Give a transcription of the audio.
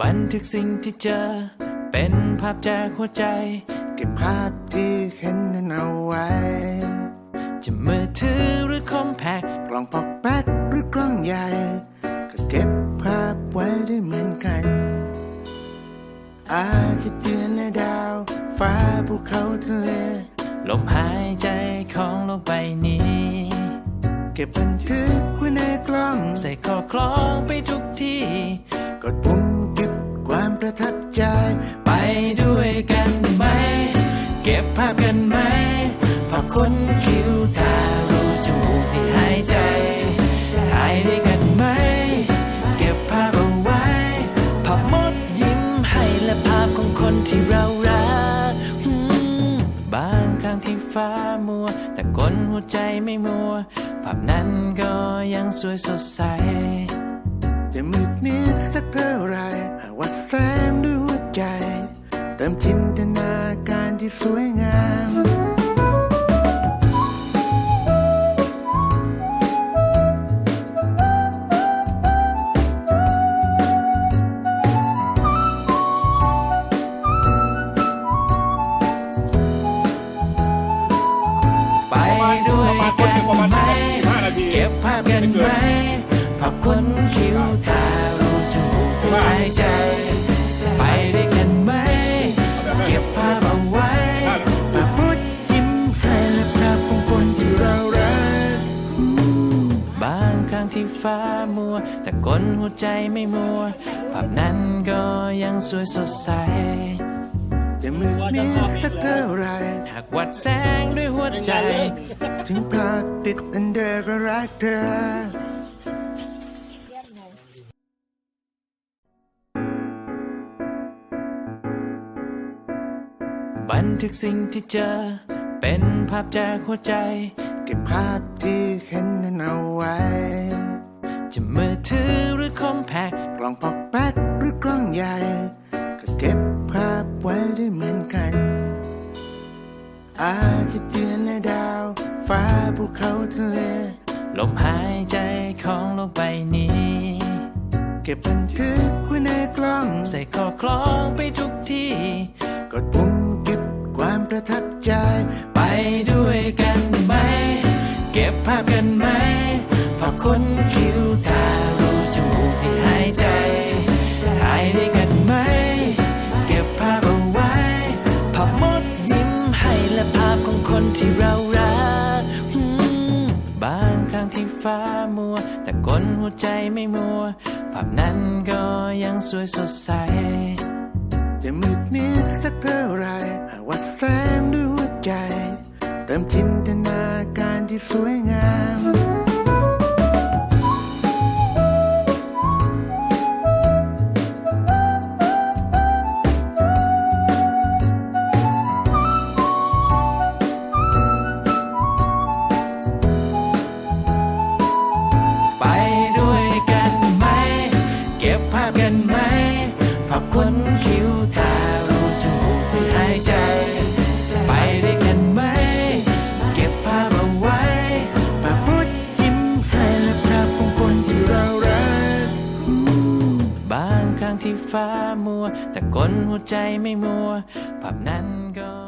บันทึกสิ่งที่เจอ เป็นภาพจากหัวใจ เก็บภาพที่เห็นนั้นเอาไว้ จะมือถือหรือคอมแพคกล่องปอกแป๊กหรือกล้องใหญ่ ก็เก็บภาพไว้ได้เหมือนกัน อาทิตย์เดือนและดาว ฟ้าภูเขาทะเล ลมหายใจของโลกใบนี้ เก็บบันทึกไว้ในกล้อง ใส่ข้อคล้องไปทุกที่กดปุ่ม ประทับใจ ไปด้วยกันไหม เก็บภาพกันไหมภาพคนคิ้วตารูจมูกที่หายใจ ถ่ายด้วยกันไหม เก็บภาพเอาไว้ภาพมดยิ้มให้และภาพของคนที่เรารักบางครั้งที่ฟ้ามัว แต่คนหัวใจไม่มัว ภาพนั้นก็ยังสวยสดใสจะมืดมิดสักเท่าไร ว่าแสงด้วยหัวใจ เติมจินตนาการที่สวยงามไปด้วยกันไม5นาทีเก็บภาพกันไหมภาพคนคิ้วตารู้จมูกหายใจ ที่ฟ้ามัว แต่คนหัวใจไม่มัว ภาพนั้นก็ยังสวยสดใสจะมืดมิดสักเท่าไรหากวัดแสงด้วยหัวใจ ถึงภาพติดอันเดอร์ก็รักเธอบันทึกสิ่งที่เจอ เป็นภาพจากหัวใจ เก็บภาพที่เห็นนั้นเอาไว้ จะมือถือหรือคอมแพคกล่องปอกแป๊กหรือกล้องใหญ่ ก็เก็บภาพไว้ได้เหมือนกัน อาทิตย์เดือนและดาว ฟ้าภูเขาทะเล ลมหายใจของโลกใบนี้ เก็บบันทึกไว้ในกล้อง ใส่ข้อคล้องไปทุกที่ กดปุ่มเก็บความประทับใจ ไปด้วยกันไหม เก็บภาพกันไหมภาพคนคิ ฟ้ามัว แต่คนหัวใจไม่มัว ภาพนั้นก็ยังสวยสดใส จะมืดมิดสักเท่าไรหากว่าแสงด้วยหัวใจ เติมจินตนาการที่สวยงาม ขนคิ้วตารูจมูกที่หายใจ ไปได้กันไหม เก็บภาพเอาไว้ปากมดยิ้มให้และภาพของคนที่เรารักบางครั้งที่ฟ้ามัว แต่คนหัวใจไม่มัวภาพนั้นก็